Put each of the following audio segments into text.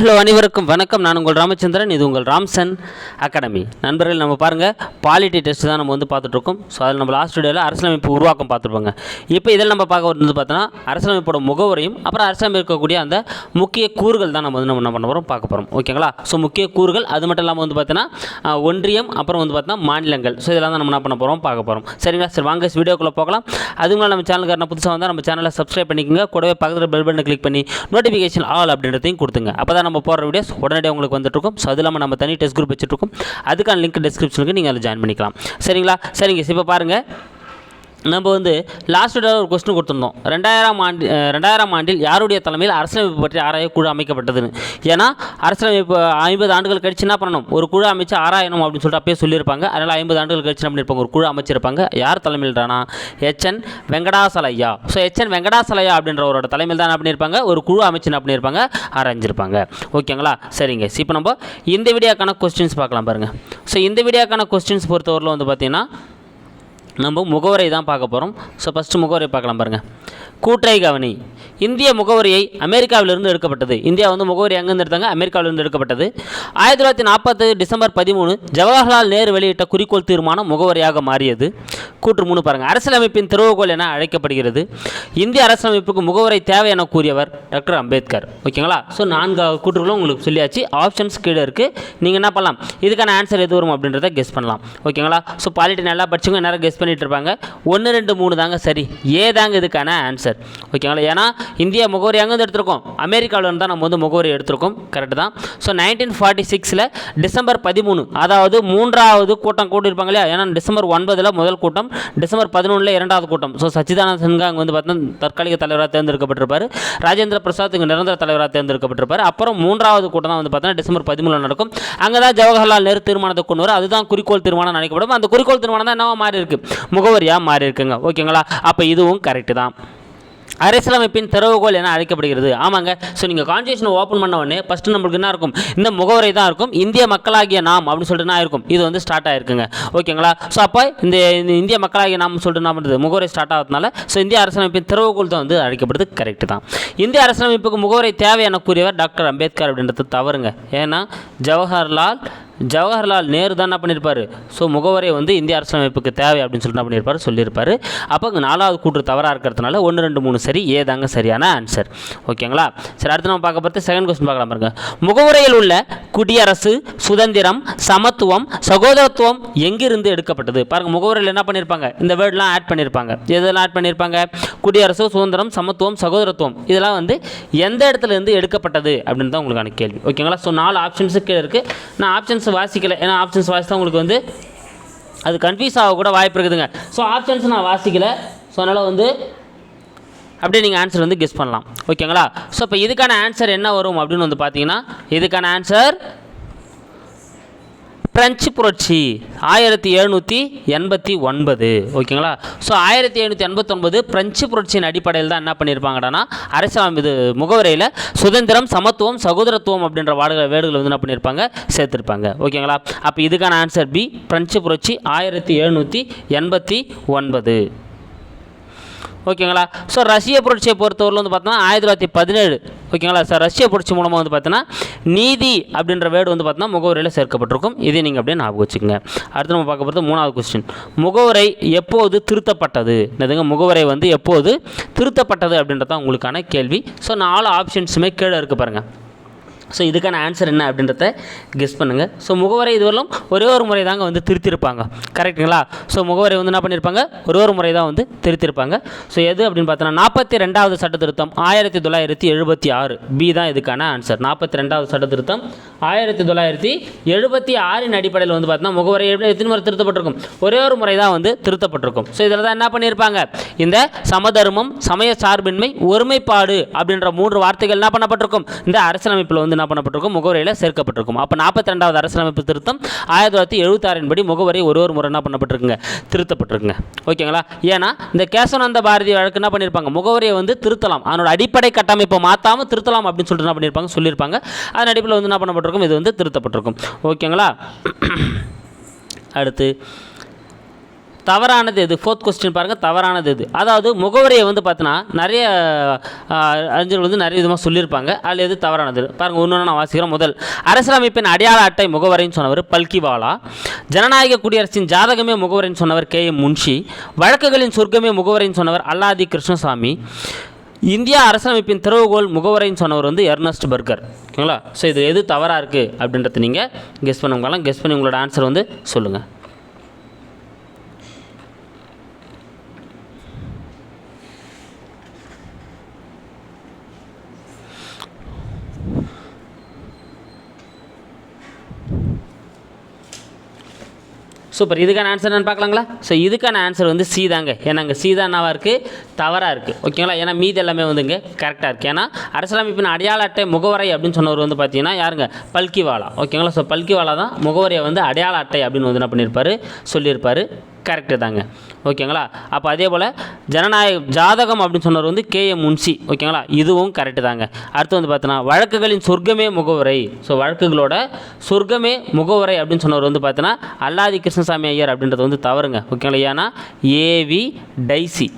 Hello அனைவருக்கும் வணக்கம். நான் உங்கள் ராமச்சந்திரன் இது உங்கள் ராம்சன் அகாடமி. நண்பர்கள் நம்ம பாருங்கள் பாலிட்டி டெஸ்ட் தான் நம்ம வந்து பார்த்துட்ருக்கோம். ஸோ அதில் நம்ம லாஸ்ட் வீடியோவில் அரசியலமைப்பு உருவாக்கம் பார்த்துருப்போங்க. இப்போ இதில் நம்ம பார்க்க வந்து பார்த்தோன்னா அரசியலமைப்போட முகவரையும் அப்புறம் அரசியலமைப்பு இருக்கக்கூடிய அந்த முக்கிய கூறுகள் தான் நம்ம வந்து நம்ம என்ன பண்ண போகிறோம் பார்க்க போகிறோம் ஓகேங்களா ஸோ முக்கிய கூறுகள் அது மட்டும் இல்லாமல் வந்து பார்த்தோன்னா ஒன்றியம் அப்புறம் வந்து பார்த்தோன்னா மாநிலங்கள். ஸோ இதெல்லாம் தான் நம்ம என்ன பண்ண போகிறோம் பார்க்க போகிறோம் சரிங்களா? சரி வாங்க வீடியோக்குள்ளே போகலாம். அதுக்கு நம்ம சேனலுக்கு என்ன புதுசாக வந்தால் நம்ம சேனலை சப்ஸ்கிரைப் பண்ணிக்கோங்க. கூடவே பக்கத்தில் பெல் பட்டனை கிளிக் பண்ணி நோட்டிஃபிகேஷன் ஆல் அப்படின்றதையும் கொடுத்துங்க. அப்போ தான் நம்ம போடுற வீடியோஸ் உடனடியாக உங்களுக்கு வந்துட்டுருக்கும். ஸோ அது இல்லாமல் நம்ம தனி டெஸ்ட் குரூப் வச்சுருக்கோம் அதுக்கான லிங்க் டிஸ்கிரிப்ஷனுக்கு நீங்கள் அதில் ஜாயின் பண்ணிக்கலாம். சரிங்களா? சரிங்க இப்போ பாருங்கள் நம்ம வந்து லாஸ்ட்டோட ஒரு கொஸ்டின் கொடுத்துருந்தோம். ரெண்டாயிரம் ஆண்டு ரெண்டாயிரம் ஆண்டில் யாருடைய தலைமையில் அரசியலமைப்பு பற்றி ஆராய குழு அமைக்கப்பட்டதுன்னு? ஏன்னா அரசியலமைப்பு ஐம்பது ஆண்டுகள் கழிச்சு என்ன பண்ணணும்? ஒரு குழு அமைச்சு ஆராயணும் அப்படின்னு சொல்லிட்டு அப்பயே சொல்லியிருப்பாங்க. அதனால் ஐம்பது ஆண்டுகள் கழிச்சு என்ன பண்ணியிருப்பாங்க ஒரு குழு அமைச்சிருப்பாங்க. யார் தலைமையில்டானா H N Venkatachaliah. So H N Venkatachaliah அப்படின்றவரோட தலைமையில் தான் என்ன பண்ணியிருப்பாங்க? ஒரு குழு அமைச்சு என்ன பண்ணியிருப்பாங்க? ஆராய்ஞ்சிருப்பாங்க. ஓகேங்களா? சரிங்க. இப்போ நம்ம இந்த வீடியோக்கான கொஸ்டின்ஸ் பார்க்கலாம் பாருங்கள் ஸோ இந்த வீடியோக்கான கொஸ்டின்ஸ் பொறுத்தவரையில் வந்து பார்த்தீங்கன்னா நம்ம முகவரை தான் பார்க்க போகிறோம் ஸோ ஃபஸ்ட்டு முகவரை பார்க்கலாம் பாருங்கள் கூற்றை கவனி. இந்திய முகவரியை அமெரிக்காவிலிருந்து எடுக்கப்பட்டது. இந்தியா வந்து முகவரி எங்கேருந்து எடுத்தாங்க? அமெரிக்காவிலிருந்து எடுக்கப்பட்டது. ஆயிரத்தி தொள்ளாயிரத்தி நாற்பது டிசம்பர் பதிமூணு ஜவஹர்லால் நேரு வெளியிட்ட குறிக்கோள் தீர்மானம் முகவரியாக மாறியது. கூற்று மூணு பாருங்கள் அரசியலமைப்பின் திறவுகோல் என அழைக்கப்படுகிறது. இந்திய அரசியலமைப்புக்கு முகவரை தேவை என கூறியவர் டாக்டர் அம்பேத்கர். ஓகேங்களா? ஸோ நான்கு கூற்றுகளும் உங்களுக்கு சொல்லியாச்சு. ஆப்ஷன்ஸ் கீழே இருக்குது நீங்கள் என்ன பண்ணலாம்? இதுக்கான ஆன்சர் எது வரும் அப்படின்றத கெஸ் பண்ணலாம். ஓகேங்களா? ஸோ பாலிட்டி நல்லா படிச்சவங்க நேரம் கெஸ் பண்ணிட்டு இருப்பாங்க. ஒன்று ரெண்டு மூணு தாங்க சரி. ஏ தாங்க இதுக்கான ஆன்சர். ஓகேங்களா? ஏன்னா இந்தியா முகவரி அங்கேருந்து எடுத்திருக்கோம்? அமெரிக்காவிலேருந்து தான் நம்ம வந்து முகவரி எடுத்திருக்கோம். கரெக்டு தான். ஸோ நைன்டீன் ஃபார்ட்டி சிக்ஸில் டிசம்பர் பதிமூணு அதாவது மூன்றாவது கூட்டம் கூட்டியிருப்பாங்க இல்லையா? ஏன்னா டிசம்பர் ஒன்பதில் முதல் கூட்டம் டிசம்பர் பதினொன்றில் இரண்டாவது கூட்டம். ஸோ சச்சிதானந்த சின்ஹா அங்கே வந்து பார்த்தீங்கன்னா தற்காலிக தலைவராக தேர்ந்தெடுக்கப்பட்டிருப்பார். ராஜேந்திர பிரசாத் இங்கே நிரந்தர தலைவராக தேர்ந்தெடுக்கப்பட்டிருப்பார். அப்புறம் மூன்றாவது கூட்டம் தான் வந்து பார்த்தீங்கன்னா டிசம்பர் பதிமூணில் நடக்கும். அங்கே தான் ஜவஹர்லால் நேரு தீர்மானத்தை கொண்டு வரும் அதுதான் குறிக்கோள் தீர்மானம் நினைக்கப்படும். அந்த குறிக்கோள் தீர்மானம் தான் என்னவா மாறி இருக்கு முகவரியாக மாறி இருக்குங்க ஓகேங்களா? அப்போ இதுவும் கரெக்டு தான். அரசியலமைப்பின் திறவுகோல் என அழைக்கப்படுகிறது. ஆமாங்க. ஸோ நீங்கள் கான்ஸ்டியூஷனை ஓப்பன் பண்ண உடனே ஃபஸ்ட்டு நம்மளுக்கு என்ன இருக்கும்? இந்த முகவரை தான் இருக்கும். இந்திய மக்களாகிய நாம் அப்படின்னு சொல்லிட்டு என்ன இருக்கும் இது வந்து ஸ்டார்ட் ஆயிருக்குங்க. ஓகேங்களா? ஸோ அப்போ இந்த இந்த இந்திய மக்களாகிய நாம் சொல்லிட்டு என்ன பண்ணுறது முகவரை ஸ்டார்ட் ஆகிறதுனால ஸோ இந்திய அரசியலமைப்பின் திறவுகோல் தான் வந்து அழைக்கப்படுது. கரெக்ட் தான். இந்திய அரசியலமைப்புக்கு முகவரை தேவை என கூறியவர் டாக்டர் அம்பேத்கர் அப்படின்றது தவறுங்க. ஏன்னா ஜவஹர்லால் ஜவஹர்லால் நேரு தான் என்ன பண்ணியிருப்பார் ஸோ முகவரை வந்து இந்திய அரசியலமைப்புக்கு தேவை அப்படின்னு சொல்லிட்டு என்ன பண்ணியிருப்பார் சொல்லியிருப்பார். அப்போ அங்கே நாலாவது கூற்று தவறாக இருக்கிறதுனால ஒன்று ரெண்டு மூணு சரி ஏதாங்க சரியான ஆன்சர் ஓகேங்களா சரி அடுத்து நம்ம பார்க்க பார்த்து செகண்ட் கொஸ்டின் பார்க்கலாம் பாருங்க. முகவரையில் உள்ள குடியரசு சுதந்திரம் சமத்துவம் சகோதரத்துவம் எங்கிருந்து எடுக்கப்பட்டது? பாருங்கள் முகவரையில் என்ன பண்ணியிருப்பாங்க இந்த வேர்ட்லாம் ஆட் பண்ணியிருப்பாங்க எதெல்லாம் ஆட் பண்ணியிருப்பாங்க குடியரசு சுதந்திரம் சமத்துவம் சகோதரத்துவம். இதெல்லாம் வந்து எந்த இடத்துல இருந்து எடுக்கப்பட்டது? அப்படின்னு தான் உங்களுக்கான கேள்வி. ஓகேங்களா ஸோ நாலு ஆப்ஷன்ஸு கீழே இருக்குது நான் ஆப்ஷன்ஸ் வாசிக்கலை. ஏன்னா ஆப்ஷன்ஸ் வாசித்தா உங்களுக்கு வந்து அது கன்ஃபியூஸ் ஆக கூட வாய்ப்பு இருக்குதுங்க. ஸோ ஆப்ஷன்ஸ் நான் வாசிக்கலை. ஸோ அதனால் வந்து அப்படியே நீங்கள் ஆன்சர் வந்து கெஸ் பண்ணலாம். ஓகேங்களா ஸோ இப்போ இதுக்கான ஆன்சர் என்ன வரும் அப்படின்னு வந்து பார்த்தீங்கன்னா இதுக்கான ஆன்சர் பிரெஞ்சு புரட்சி ஆயிரத்தி எழுநூற்றி எண்பத்தி ஒன்பது ஓகேங்களா? ஸோ ஆயிரத்தி எழுநூற்றி எண்பத்தொன்பது பிரெஞ்சு புரட்சியின் அடிப்படையில் தான் என்ன பண்ணியிருப்பாங்கடானா அரசியல் இது முகவரையில் சுதந்திரம் சமத்துவம் சகோதரத்துவம் அப்படின்ற வாடகை வேடுகள் வந்து என்ன பண்ணியிருப்பாங்க? சேர்த்துருப்பாங்க. ஓகேங்களா? அப்போ இதுக்கான ஆன்சர் பி பிரெஞ்சு புரட்சி ஆயிரத்தி எழுநூற்றி எண்பத்தி ஒன்பது. ஓகேங்களா? ஸோ ரஷ்ய புரட்சியை பொறுத்தவரையில் வந்து பார்த்தோன்னா ஆயிரத்தி தொள்ளாயிரத்தி பதினேழு ஓகேங்களா? சார் ரஷ்ய புரட்சி மூலமாக வந்து பார்த்தோன்னா நீதி அப்படின்ற வேர்டு வந்து பார்த்தோன்னா முகவரியில் சேர்க்கப்பட்டிருக்கும். இதை நீங்கள் அப்படியே ஞாபகம் வச்சுக்கோங்க. அடுத்து நம்ம பார்க்க போகிறது மூணாவது கொஸ்டின் முகவரை எப்போது திருத்தப்பட்டது? என்னதுங்க? முகவரை வந்து எப்போது திருத்தப்பட்டது அப்படின்றது தான் உங்களுக்கான கேள்வி. ஸோ நாலு ஆப்ஷன்ஸுமே கீழே இருக்குது பாருங்கள் ஸோ இதுக்கான ஆன்சர் என்ன அப்படின்றத கெஸ் பண்ணுங்கள் ஸோ முகவரை இதுவரையிலும் ஒரே ஒரு முறை தாங்க வந்து திருத்திருப்பாங்க. கரெக்ட்டுங்களா ஸோ முகவரை வந்து என்ன பண்ணியிருப்பாங்க ஒரே ஒரு முறை தான் வந்து திருத்திருப்பாங்க. ஸோ எது அப்படின்னு பார்த்தோன்னா நாற்பத்தி ரெண்டாவது சட்ட திருத்தம் ஆயிரத்தி தொள்ளாயிரத்தி எழுபத்தி ஆறு. பி தான் இதுக்கான ஆன்சர் நாற்பத்தி ரெண்டாவது சட்ட திருத்தம் ஆயிரத்தி தொள்ளாயிரத்தி எழுபத்தி ஆறின் அடிப்படையில் வந்து பார்த்தோன்னா முகவரை எப்படி எத்தனை முறை திருத்தப்பட்டிருக்கும்? ஒரே ஒரு முறை தான் வந்து திருத்தப்பட்டிருக்கும். ஸோ இதில் தான் என்ன பண்ணியிருப்பாங்க இந்த சமதர்மம் சமய சார்பின்மை ஒருமைப்பாடு அப்படின்ற மூன்று வார்த்தைகள் என்ன பண்ணப்பட்டிருக்கும்? இந்த அரசியலமைப்பில் வந்து என்ன பண்ணப்பட்டிருக்கும்? முகவரியில் சேர்க்கப்பட்டிருக்கும். அப்போ நாற்பத்தி ரெண்டாவது அரசியலமைப்பு திருத்தம் ஆயிரத்தி தொள்ளாயிரத்தி எழுபத்தாறின் படி முகவரி ஒரு ஒரு முறை என்ன பண்ணப்பட்டிருக்குங்க? திருத்தப்பட்டிருக்குங்க. ஓகேங்களா? ஏன்னா இந்த கேசவானந்த பாரதி வழக்கு என்ன பண்ணியிருப்பாங்க முகவரியை வந்து திருத்தலாம். அதனோட அடிப்படை கட்டமைப்பை மாற்றாமல் திருத்தலாம் அப்படின்னு சொல்லிட்டு என்ன பண்ணியிருப்பாங்க சொல்லியிருப்பாங்க அதன் அடிப்படையில் வந்து என்ன பண்ணப்பட்டிருக்கும்? இது வந்து திருத்தப்பட்டிருக்கும். ஓகேங்களா? அடுத்து தவறானது எது? ஃபோர்த் கொஸ்டின் பாருங்கள் தவறானது எது? அதாவது முகவரியை வந்து பார்த்தீங்கன்னா நிறைய அறிஞர்கள் வந்து நிறைய விதமாக சொல்லியிருப்பாங்க. அதில் எது தவறானது? பாருங்கள் ஒன்று நான் வாசிக்கிறேன். முதல் அரசியலமைப்பின் அடையாள அட்டை முகவரின்னு சொன்னவர் பல்கிவாலா? ஜனநாயக குடியரசின் ஜாதகமே முகவரின்னு சொன்னவர் கே. எம். முன்ஷி. வழக்குகளின் சொர்க்கமே முகவரின்னு சொன்னவர் அல்லாதி கிருஷ்ணசாமி. இந்தியா அரசமைப்பின் திறவுகோல் முகவரைன்னு சொன்னவர் வந்து எர்னஸ்ட் பர்கர். ஓகேங்களா? ஸோ இது எது தவறாக இருக்குது அப்படின்றத நீங்கள் கெஸ் பண்ணுவாங்க கெஸ் பண்ணி உங்களோட ஆன்சர் வந்து சொல்லுங்கள் சூப்பர். இதுக்கான ஆன்சர் நான் பார்க்கலாங்களா? ஸோ இதுக்கான ஆன்சர் வந்து சி தாங்க. ஏன்னா அங்கே சி தான் என்னவாக இருக்குது தவறாக இருக்குது ஓகேங்களா ஏன்னா மீதி எல்லாமே வந்துங்க கரெக்டாக இருக்குது ஏன்னா அரசியலமைப்பின் அடையாள அட்டை முகவரை அப்படின்னு சொன்னவர் வந்து பார்த்தீங்கன்னா யாருங்க? பல்கிவாலா. ஓகேங்களா ஸோ பல்கிவாலா தான் முகவரியை வந்து அடையாள அட்டை அப்படின்னு வந்து என்ன பண்ணியிருப்பார்? சொல்லியிருப்பார். கரெக்டு தாங்க. ஓகேங்களா அப்போ அதே போல் ஜனநாயக ஜாதகம் அப்படின்னு சொன்னவர் வந்து கே. எம் முன்சி ஓகேங்களா இதுவும் கரெக்டு தாங்க. அடுத்து வந்து பார்த்தோன்னா வழக்குகளின் சொர்க்கமே முகவரை. ஸோ வழக்குகளோட சொர்க்கமே முகவரை அப்படின்னு சொன்னவர் வந்து பார்த்தோன்னா அல்லாதி கிருஷ்ணசாமி ஐயர் அப்படின்றது வந்து தவறுங்க. ஓகேங்களா ஏன்னா ஏவி டைசி.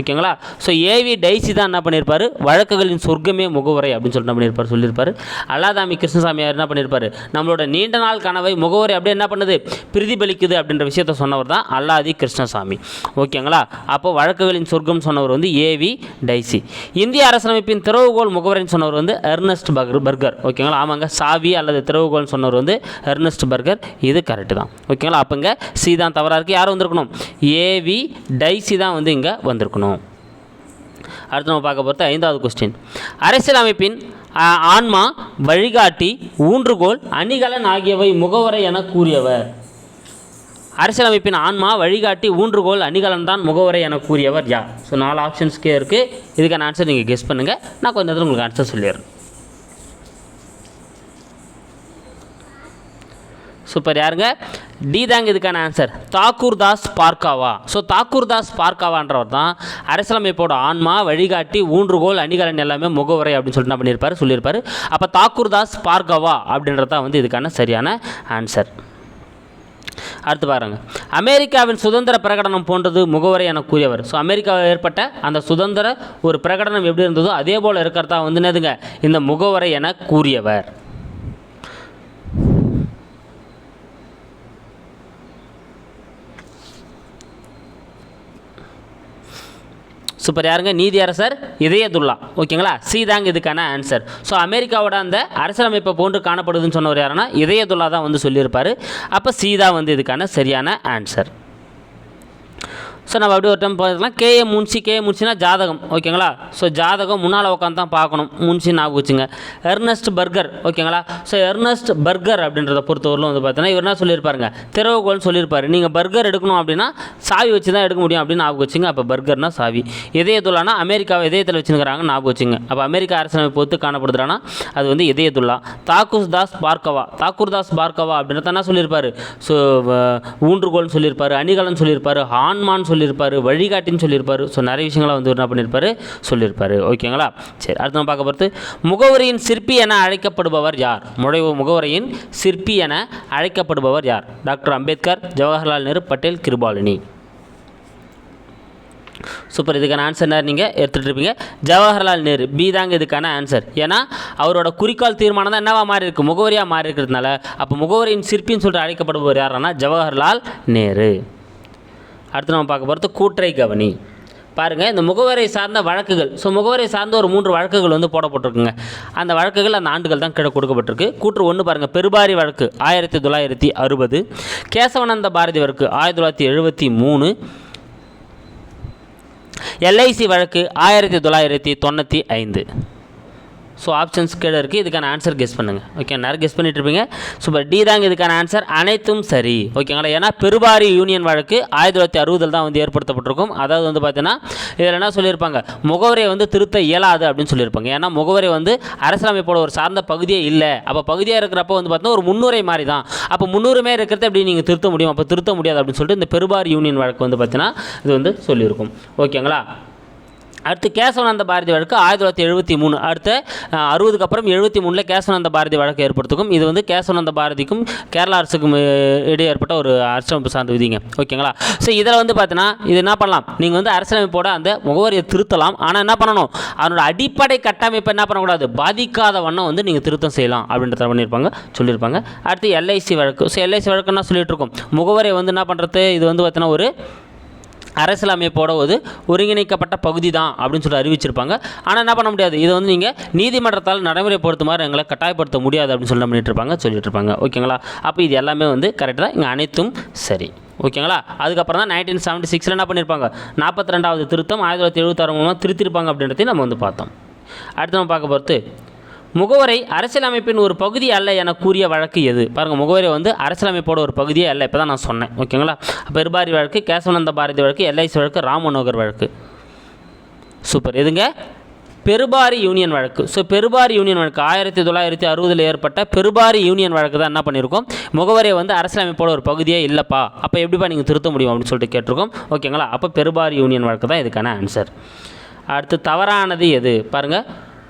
ஓகேங்களா? ஸோ ஏவி டைசி தான் என்ன பண்ணியிருப்பாரு வழக்குகளின் சொர்க்கமே முகவரை அப்படின்னு சொல்லிட்டு என்ன பண்ணியிருப்பார் சொல்லியிருப்பார் அல்லாதாமி கிருஷ்ணசாமியார் என்ன பண்ணியிருப்பாரு நம்மளோட நீண்ட நாள் கனவை முகவரை அப்படியே என்ன பண்ணுது? பிரதிபலிக்குது அப்படின்ற விஷயத்த சொன்னவர் தான் அல்லாதி கிருஷ்ணசாமி. ஓகேங்களா? அப்போ வழக்குகளின் சொர்க்கம் சொன்னவர் வந்து ஏவி டைசி இந்திய அரசமைப்பின் திறவுகோல் முகவரின்னு சொன்னவர் வந்து எர்னஸ்ட் பர்கர் பர்கர் ஓகேங்களா? ஆமாங்க. சாவி அல்லது திறவுகோல்னு சொன்னவர் வந்து எர்னஸ்ட் பர்கர் இது கரெக்டு தான். ஓகேங்களா? அப்போங்க சி தான் தவறாக இருக்குது யார் வந்திருக்கணும்? ஏவி டைசி தான் வந்து இங்கே வந்திருக்கணும். அடுத்து நம்ம பார்க்க போகிறது ஐந்தாவது கொஸ்டின் அரசியலமைப்பின் ஆன்மா வழிகாட்டி ஊன்றுகோல் அணிகலன் ஆகியவை முகவரை என கூறியவர். அரசியலமைப்பின் ஆன்மா வழிகாட்டி ஊன்றுகோல் அணிகலன் தான் முகவரை என கூறியவர் யார்? ஸோ நாலு ஆப்ஷன்ஸ்க்கே இருக்குது இதுக்கான ஆன்சர் நீங்கள் கெஸ் பண்ணுங்கள் நான் கொஞ்ச நேரத்தில் உங்களுக்கு ஆன்சர் சொல்லிடுறேன். சூப்பர் யாருங்க? டி தாங்க இதுக்கான ஆன்சர் தாக்கூர் தாஸ் பார்க்காவா? ஸோ தாக்கூர் தாஸ் பார்க்காவான்றவர் தான் அரசியலமைப்போட ஆன்மா வழிகாட்டி ஊன்றுகோல் அணிகலன் எல்லாமே முகவரை அப்படின்னு சொல்லிட்டு பண்ணியிருப்பார்? சொல்லியிருப்பார். அப்போ தாக்கூர் தாஸ் பார்க்காவா அப்படின்றது தான் வந்து இதுக்கான சரியான ஆன்சர் அடுத்து பாருங்க. அமெரிக்காவின் சுதந்திர பிரகடனம் போன்றது முகவரை என கூறியவர். ஸோ அமெரிக்காவில் ஏற்பட்ட அந்த சுதந்திர ஒரு பிரகடனம் எப்படி இருந்ததோ அதே போல் இருக்கிறதா வந்து என்னதுங்க? இந்த முகவரை என கூறியவர். சூப்பர் யாருங்க? நீதியரசர் இதயதுல்லா ஓகேங்களா? சி தாங்க இதுக்கான ஆன்சர் ஸோ அமெரிக்காவோட அந்த அரசியலமைப்பை போன்று காணப்படுதுன்னு சொன்னவர் யாருன்னா இதயதுல்லா தான் வந்து சொல்லியிருப்பார். அப்போ சி தான் வந்து இதுக்கான சரியான ஆன்சர் ஸோ நம்ம அப்படியே ஒரு டைம் பார்த்துக்கலாம். கேஏ முன்சி கேஏ முன்சினா ஜாதகம் ஓகேங்களா? ஸோ ஜாதகம் முன்னால் உட்காந்து தான் பார்க்கணும். முன்சி ஞாபகம் வச்சுங்க. எர்னஸ்ட் பர்கர் ஓகேங்களா? ஸோ எர்னஸ்ட் பர்கர் அப்படின்றத பொறுத்தவரையிலும் வந்து பார்த்தீங்கன்னா இவர் என்ன சொல்லியிருப்பாருங்க? திறவுகோல்னு சொல்லியிருப்பாரு. நீங்கள் பர்கர் எடுக்கணும் அப்படின்னா சாவி வச்சு தான் எடுக்க முடியும் அப்படின்னு ஞாபகம் வச்சுங்க. அப்போ பர்கர்னா சாவி. இதயத்துல்லானா அமெரிக்காவை இதயத்தில் வச்சுருக்கிறாங்க ஞாபகம் வச்சுங்க. அப்போ அமெரிக்கா அரசியலமைப்பு ஒத்து காணப்படுதுறானா அது வந்து இதயத்துல்லா. தாக்கூர் தாஸ் பார்க்கவா தாக்கூர் தாஸ் பார்க்கவா அப்படின்றத என்ன சொல்லியிருப்பாரு? ஸோ ஊன்றுகோல்னு சொல்லியிருப்பார் அணிகலன் சொல்லியிருப்பார் ஹான்மான் சொல்லியிருப்பாரு வழிகாட்டின்னு சொல்லியிருப்பாரு. ஸோ நிறைய விஷயங்களை வந்து என்ன பண்ணியிருப்பார்? சொல்லியிருப்பார். ஓகேங்களா சரி அடுத்து நம்ம பார்க்க போகிறது முகவரியின் சிற்பி என அழைக்கப்படுபவர் யார்? முறை முகவரியின் சிற்பி என அழைக்கப்படுபவர் யார்? டாக்டர் அம்பேத்கர் ஜவஹர்லால் நேரு பட்டேல் கிருபாலினி. சூப்பர் இதுக்கான ஆன்சர் என்ன? நீங்கள் எடுத்துகிட்டு இருப்பீங்க. ஜவஹர்லால் நேரு பி தாங்க இதுக்கான ஆன்சர் ஏன்னா அவரோட குறிக்கோள் தீர்மானம் தான் என்னவா மாறி இருக்கு? முகவரியாக மாறி இருக்கிறதுனால. அப்போ முகவரியின் சிற்பின்னு சொல்லிட்டு அழைக்கப்படுபவர் யாருன்னா ஜவஹர்லால் நேரு. அடுத்து நம்ம பார்க்க போகிறது கூற்றை கவனி. பாருங்கள் இந்த முகவரை சார்ந்த வழக்குகள். ஸோ முகவரை சார்ந்த ஒரு மூன்று வழக்குகள் வந்து போடப்பட்டிருக்குங்க. அந்த வழக்குகள் அந்த ஆண்டுகள் தான் கீழே கொடுக்கப்பட்டிருக்கு. கூற்று ஒன்று பாருங்கள் பெருபாரி வழக்கு ஆயிரத்தி தொள்ளாயிரத்தி அறுபது கேசவனந்த பாரதி வழக்கு ஆயிரத்தி தொள்ளாயிரத்தி எழுபத்தி மூணு எல்ஐசி வழக்கு ஆயிரத்தி தொள்ளாயிரத்தி தொண்ணூற்றி ஐந்து. ஸோ ஆப்ஷன்ஸ் கீழே இருக்குது இதுக்கான ஆன்சர் கெஸ் பண்ணுங்கள் ஓகே நேரம் கெஸ் பண்ணிட்டு இருப்பீங்க. சூப்பர் டி தாங்க இதுக்கான ஆன்சர் அனைத்தும் சரி. ஓகேங்களா ஏன்னா பெருவாரி யூனியன் வழக்கு ஆயிரத்தி தொள்ளாயிரத்தி அறுபதில் தான் வந்து ஏற்படுத்தப்பட்டிருக்கும். அதாவது வந்து பார்த்தீங்கன்னா இதில் என்ன சொல்லியிருப்பாங்க? முகவரியை வந்து திருத்த இயலாது அப்படின்னு சொல்லியிருப்பாங்க. ஏன்னா முகவரி வந்து அரசியலமைப்போட ஒரு சார்ந்த பகுதியே இல்லை. அப்போ பகுதியாக இருக்கிறப்ப வந்து பார்த்தீங்கன்னா ஒரு முன்னுரை மாதிரி தான். அப்போ முன்னுரிமையாக இருக்கிறத எப்படி நீங்கள் திருத்த முடியும்? அப்போ திருத்த முடியாது அப்படின்னு சொல்லிட்டு இந்த பெருபாரி யூனியன் வழக்கு வந்து பார்த்தீங்கன்னா இது வந்து சொல்லியிருக்கும். ஓகேங்களா அடுத்து கேசவனந்த பாரதி வழக்கு ஆயிரத்தி தொள்ளாயிரத்தி எழுபத்தி மூணு. அடுத்து அறுபதுக்கு அப்புறம் எழுபத்தி மூணில் கேசவனந்த பாரதி வழக்கு ஏற்படுத்துக்கும் இது வந்து கேசவனந்த பாரதிக்கும் கேரளா அரசுக்கும் இடையே ஏற்பட்ட ஒரு அரசமைப்பு சார்ந்த விதிங்க. ஓகேங்களா? ஸோ இதில் வந்து பார்த்தீங்கன்னா இது என்ன பண்ணலாம்? நீங்கள் வந்து அரசியலமைப்போட அந்த முகவரியை திருத்தலாம். ஆனால் என்ன பண்ணணும்? அதனோட அடிப்படை கட்டமைப்பை என்ன பண்ணக்கூடாது? பாதிக்காத வண்ணம் வந்து நீங்கள் திருத்தம் செய்யலாம் அப்படின்றத பண்ணியிருப்பாங்க சொல்லியிருப்பாங்க அடுத்து எல்ஐசி வழக்கு. ஸோ எல்ஐசி வழக்குன்னா சொல்லிட்டு இருக்கோம். முகவரியை வந்து என்ன பண்ணுறது இது வந்து பார்த்தீங்கன்னா ஒரு அரசியலமைப்போட ஒரு ஒருங்கிணைக்கப்பட்ட பகுதி தான் அப்படின்னு சொல்லி அறிவிச்சிருப்பாங்க. ஆனால் என்ன பண்ண முடியாது? இதை வந்து நீங்கள் நீதிமன்றத்தால் நடைமுறைப்படுத்துமாறு எங்களை கட்டாயப்படுத்த முடியாது அப்படின்னு சொல்லி பண்ணிட்டு இருப்பாங்க சொல்லிட்டு இருப்பாங்க ஓகேங்களா? அப்போ இது எல்லாமே வந்து கரெக்டாக தான். இங்கே அனைத்தும் சரி. ஓகேங்களா? அதுக்கப்புறம் தான் நைன்டீன் செவன்ட்டி சிக்ஸில் என்ன பண்ணியிருப்பாங்க நாற்பத்தி ரெண்டாவது திருத்தம் ஆயிரத்தி தொள்ளாயிரத்தி எழுபத்தாறு மூலமாக திருத்திருப்பாங்க அப்படின்றதையும் நம்ம வந்து பார்த்தோம். அடுத்து நம்ம பார்க்க பொறுத்து முகவரை அரசியலமைப்பின் ஒரு பகுதி அல்ல என கூறிய வழக்கு எது? பாருங்கள் முகவரி வந்து அரசியலமைப்போட ஒரு பகுதியே அல்ல. இப்போ தான் நான் சொன்னேன். ஓகேங்களா? பெருபாரி வழக்கு கேசவனந்த பாரதி வழக்கு எல்ஐசி வழக்கு ராம் மனோகர் வழக்கு. சூப்பர். எதுங்க? பெருபாரி யூனியன் வழக்கு. ஸோ பெருபாரி யூனியன் வழக்கு ஆயிரத்தி தொள்ளாயிரத்தி அறுபதில் ஏற்பட்ட பெருபாரி யூனியன் வழக்கு தான் என்ன பண்ணியிருக்கோம் முகவரியை வந்து அரசியலமைப்போட ஒரு பகுதியே இல்லைப்பா. அப்போ எப்படிப்பா நீங்கள் திருத்த முடியும் அப்படின்னு சொல்லிட்டு கேட்டிருக்கோம். ஓகேங்களா? அப்போ பெருபாரி யூனியன் வழக்கு தான் இதுக்கான ஆன்சர் அடுத்து தவறானது எது? பாருங்கள்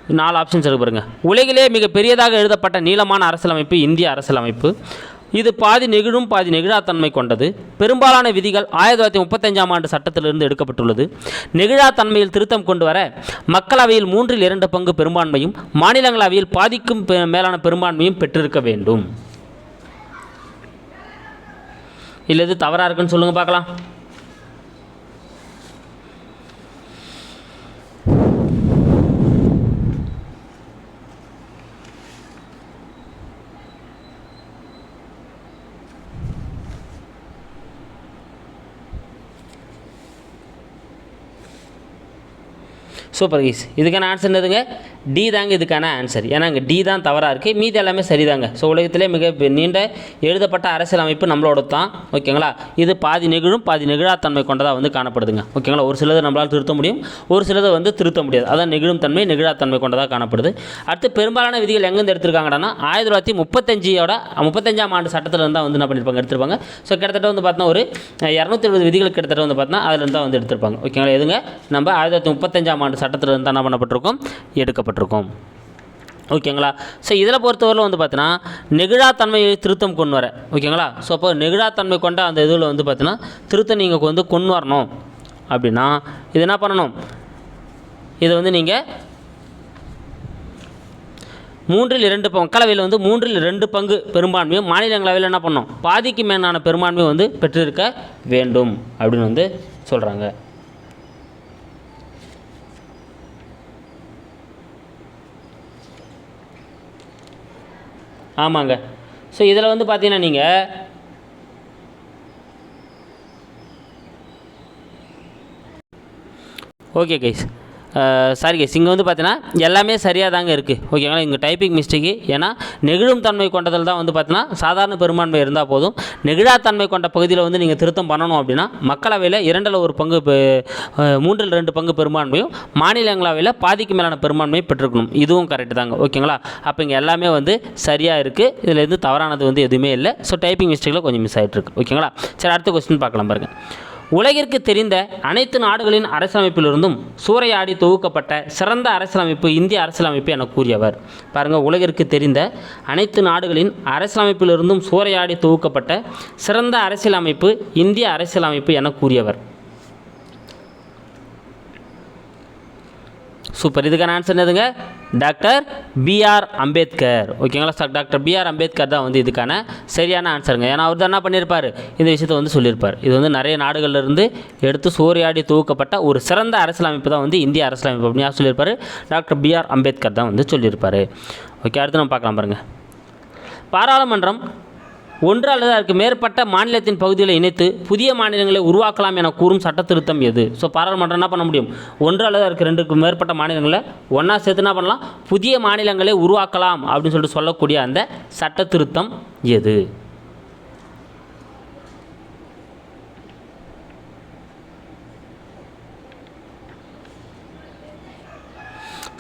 நாலு ஆப்ஷன்ஸ் இருக்கு பாருங்கள் உலகிலே மிக பெரியதாக எழுதப்பட்ட நீளமான அரசியலமைப்பு இந்திய அரசியலமைப்பு. இது பாதி நெகிழும் பாதி நெகிழாத்தன்மை கொண்டது. பெரும்பாலான விதிகள் ஆயிரத்தி தொள்ளாயிரத்தி முப்பத்தஞ்சாம் ஆண்டு சட்டத்திலிருந்து எடுக்கப்பட்டுள்ளது. நெகிழாத்தன்மையில் திருத்தம் கொண்டு வர மக்களவையில் மூன்றில் இரண்டு பங்கு பெரும்பான்மையும் மாநிலங்களவையில் பாதிக்கும் பெ- மேலான பெரும்பான்மையும் பெற்றிருக்க வேண்டும். இல்லை இது தவறாக இருக்குன்னு சொல்லுங்கள் பார்க்கலாம். Super guys. இதுக்கான ஆன்சர் என்னதுங்க? டி தாங்க இதுக்கான ஆன்சர் ஏன்னா இங்கே டி தான் தவறாக இருக்குது மீதி எல்லாமே சரிதாங்க. ஸோ உலகத்திலே மிக நீண்ட எழுதப்பட்ட அரசியல் அமைப்பு நம்மளோட தான். ஓகேங்களா? இது பாதி நெகிழும் பாதி நெகிழாத்தன்மை கொண்டதாக வந்து காணப்படுதுங்க. ஓகேங்களா? ஒரு சிலது நம்மளால் திருத்த முடியும். ஒரு சிலதை வந்து திருத்த முடியாது. அதான் நெகிழும் தன்மை நெகிழாத்தன்மை கொண்டதாக காணப்படுது. அடுத்து பெரும்பாலான விதிகள் எங்கேருந்து எடுத்திருக்காங்கன்னா ஆயிரத்தி தொள்ளாயிரத்தி முப்பத்தஞ்சோட முப்பத்தஞ்சாம் ஆண்டு சட்டத்தில் இருந்தால் வந்து என்ன பண்ணியிருப்பாங்க எடுத்திருப்பாங்க. ஸோ கிட்டத்தட்ட வந்து பார்த்தோன்னா ஒரு இரநூத்தி எழுபது விதிகள் கிட்டத்தட்ட வந்து பார்த்தோன்னா அதில் இருந்தால் வந்து எடுத்திருப்பாங்க. ஓகேங்களா? எதுங்க? நம்ம ஆயிரத்தி தொள்ளாயிரத்தி முப்பத்தஞ்சாம் ஆண்டு சட்டத்தில் இருந்தால் என்ன பண்ணப்பட்டிருக்கோம்? எடுக்கப்பட்டிருக்கோம் ஓகேங்களா? ஸோ இதில் பொறுத்தவரையில் வந்து பார்த்தீங்கன்னா நெகிழாத்தன்மையை திருத்தம் கொண்டு வர. ஓகேங்களா? ஸோ அப்போ நெகிழாத்தன்மை கொண்ட அந்த இதில் வந்து பார்த்தீங்கன்னா திருத்தம் நீங்கள் வந்து கொண்டு வரணும். அப்படின்னா இது என்ன பண்ணணும்? இதை வந்து நீங்கள் மூன்றில் இரண்டு பங்கு மக்களவையில் வந்து மூன்றில் இரண்டு பங்கு பெரும்பான்மையும் மாநிலங்களவையில் என்ன பண்ணணும்? பாதிக்கு மேலான பெரும்பான்மை வந்து பெற்றிருக்க வேண்டும் அப்படின்னு வந்து சொல்கிறாங்க ஆமாங்க. ஸோ இதில் வந்து பார்த்தீங்கன்னா நீங்கள் ஓகே கைஸ் சாரி கேஸ் இங்கே வந்து பார்த்தீங்கன்னா எல்லாமே சரியாக தாங்க இருக்குது ஓகேங்களா இங்கே டைப்பிங் மிஸ்டேக்கு ஏன்னா நெகிழும் தன்மை கொண்டதில் தான் வந்து பார்த்தீங்கன்னா சாதாரண பெரும்பான்மை இருந்தால் போதும். நெகிழாத்தன்மை கொண்ட பகுதியில் வந்து நீங்கள் திருத்தம் பண்ணணும் அப்படின்னா மக்களவையில் இரண்டில் ஒரு பங்கு மூன்றில் ரெண்டு பங்கு பெரும்பான்மையும் மாநிலங்களவையில் பாதிக்கு மேலான பெரும்பான்மையும் பெற்றிருக்கணும். இதுவும் கரெக்டு தாங்க. ஓகேங்களா அப்போ இங்கே எல்லாமே வந்து சரியாக இருக்குது இதில் இருந்து தவறானது வந்து எதுவுமே இல்லை. ஸோ டைப்பிங் மிஸ்டேக்கில் கொஞ்சம் மிஸ் ஆகிட்டு இருக்கு ஓகேங்களா சரி அடுத்த கொஸ்டின் பார்க்கலாம் பாருங்கள் உலகிற்கு தெரிந்த அனைத்து நாடுகளின் அரசியலமைப்பிலிருந்தும் சூறையாடி தொகுக்கப்பட்ட சிறந்த அரசியலமைப்பு இந்திய அரசியலமைப்பு என கூறியவர். பாருங்கள் உலகிற்கு தெரிந்த அனைத்து நாடுகளின் அரசியலமைப்பிலிருந்தும் சூறையாடி தொகுக்கப்பட்ட சிறந்த அரசியலமைப்பு இந்திய அரசியலமைப்பு என கூறியவர். சூப்பர். இதுக்கான ஆன்சர் என்னதுங்க? Doctor B R Ambedkar. ஓகேங்களா? சார் டாக்டர் பிஆர் அம்பேத்கர் தான் வந்து இதுக்கான சரியான ஆன்சருங்க ஏன்னா அவர் தான் என்ன பண்ணியிருப்பார்? இந்த விஷயத்தை வந்து சொல்லியிருப்பார். இது வந்து நிறைய நாடுகளிலிருந்து எடுத்து சூறையாடி துவக்கப்பட்ட ஒரு சிறந்த அரசியலமைப்பு தான் வந்து இந்திய அரசியலமைப்பு அப்படின்னு யார் சொல்லியிருப்பார். டாக்டர் பிஆர் அம்பேத்கர் தான் வந்து சொல்லியிருப்பார். ஓகே அடுத்து நம்ம பார்க்கலாம் பாருங்கள் பாராளுமன்றம் ஒன்று அல்லது அதற்கு மேற்பட்ட மாநிலத்தின் பகுதிகளை இணைத்து புதிய மாநிலங்களை உருவாக்கலாம் என கூறும் சட்ட திருத்தம் எது? ஸோ பாராளுமன்றம் என்ன பண்ண முடியும்? ஒன்று அல்லது அதற்கு ரெண்டுக்கு மேற்பட்ட மாநிலங்களை ஒன்றா சேர்த்து என்ன பண்ணலாம்? புதிய மாநிலங்களை உருவாக்கலாம் அப்படின்னு சொல்லிட்டு சொல்லக்கூடிய அந்த சட்ட திருத்தம் எது?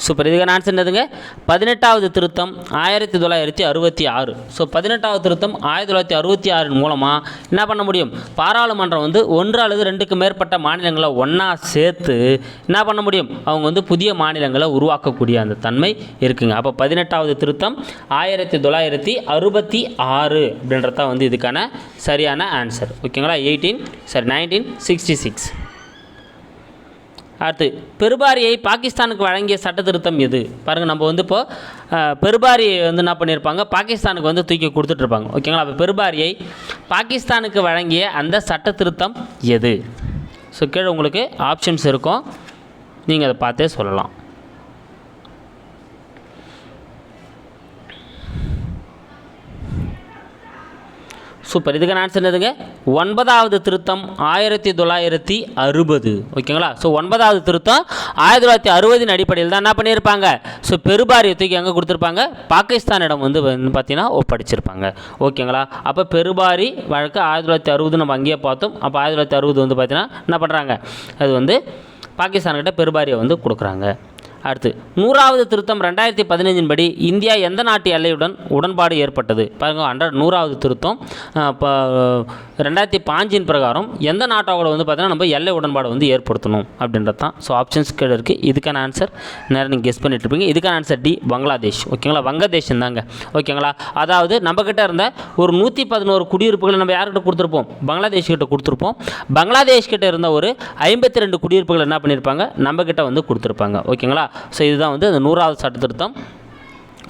சூப்பர். இதுக்கான ஆன்சர் என்னதுங்க? பதினெட்டாவது திருத்தம் ஆயிரத்தி தொள்ளாயிரத்தி அறுபத்தி ஆறு. ஸோ பதினெட்டாவது திருத்தம் ஆயிரத்தி தொள்ளாயிரத்தி அறுபத்தி ஆறின் மூலமாக என்ன பண்ண முடியும்? பாராளுமன்றம் வந்து ஒன்று அல்லது ரெண்டுக்கு மேற்பட்ட மாநிலங்களை ஒன்றா சேர்த்து என்ன பண்ண முடியும்? அவங்க வந்து புதிய மாநிலங்களை உருவாக்கக்கூடிய அந்த தன்மை இருக்குங்க. அப்போ பதினெட்டாவது திருத்தம் ஆயிரத்தி தொள்ளாயிரத்தி அறுபத்தி ஆறு அப்படின்றது தான் வந்து இதுக்கான சரியான ஆன்சர் ஓகேங்களா எயிட்டீன் சரி நைன்டீன் சிக்ஸ்டி சிக்ஸ் அடுத்து பெருபாரியை பாகிஸ்தானுக்கு வழங்கிய சட்ட திருத்தம் எது? பாருங்கள் நம்ம வந்து இப்போது பெருபாரியை வந்து என்ன பண்ணியிருப்பாங்க பாகிஸ்தானுக்கு வந்து தூக்கி கொடுத்துட்ருப்பாங்க. ஓகேங்களா? அப்போ பெருபாரியை பாகிஸ்தானுக்கு வழங்கிய அந்த சட்ட திருத்தம் எது? ஸோ கீழே உங்களுக்கு ஆப்ஷன்ஸ் இருக்கும். நீங்கள் அதை பார்த்தே சொல்லலாம். சூப்பர். இதுக்கு நான் சொன்னதுங்க ஒன்பதாவது திருத்தம் ஆயிரத்தி தொள்ளாயிரத்தி அறுபது. ஓகேங்களா? ஸோ ஒன்பதாவது திருத்தம் ஆயிரத்தி தொள்ளாயிரத்தி அறுபதின் அடிப்படையில் தான் என்ன பண்ணியிருப்பாங்க? ஸோ பெருபாரியை தூக்கி எங்கே கொடுத்துருப்பாங்க. பாகிஸ்தானிடம் வந்து வந்து பார்த்தீங்கன்னா ஒப்படைச்சிருப்பாங்க. ஓகேங்களா? அப்போ பெருபாரி வழக்கு ஆயிரத்தி தொள்ளாயிரத்தி அறுபது நம்ம அங்கேயே பார்த்தோம். அப்போ ஆயிரத்தி தொள்ளாயிரத்தி அறுபது வந்து பார்த்தீங்கன்னா என்ன பண்ணுறாங்க அது வந்து பாகிஸ்தான்கிட்ட பெருபாரியை வந்து கொடுக்குறாங்க. அடுத்து நூறாவது திருத்தம் ரெண்டாயிரத்தி பதினஞ்சின் படி இந்தியா எந்த நாட்டு எல்லையுடன் உடன்பாடு ஏற்பட்டது? பாருங்க ஹண்ட்ரட் நூறாவது திருத்தம் இப்போ ரெண்டாயிரத்தி பாஞ்சின் பிரகாரம் எந்த நாட்டோட வந்து பார்த்தீங்கன்னா நம்ம எல்லை உடன்பாடு வந்து ஏற்படுத்தணும் அப்படின்றது தான் ஸோ ஆப்ஷன்ஸ் கீழே இருக்குது இதுக்கான ஆன்சர் நேரம் நீங்கள் கெஸ் பண்ணிட்டு இருப்பீங்க. இதுக்கான ஆன்சர் டி பங்களாதேஷ். ஓகேங்களா வங்கதேசம் தாங்க. ஓகேங்களா அதாவது நம்மக்கிட்ட இருந்த ஒரு நூற்றி பதினோரு குடியிருப்புகளை நம்ம யார்கிட்ட கொடுத்துருப்போம்? பங்களாதேஷ் கிட்ட கொடுத்துருப்போம். பங்களாதேஷ் கிட்ட இருந்த ஒரு ஐம்பத்தி ரெண்டு குடியிருப்புகள் என்ன பண்ணியிருப்பாங்க நம்ம கிட்ட வந்து கொடுத்துருப்பாங்க. ஓகேங்களா ஸோ இதுதான் வந்து அந்த நூறாவது சட்ட திருத்தம்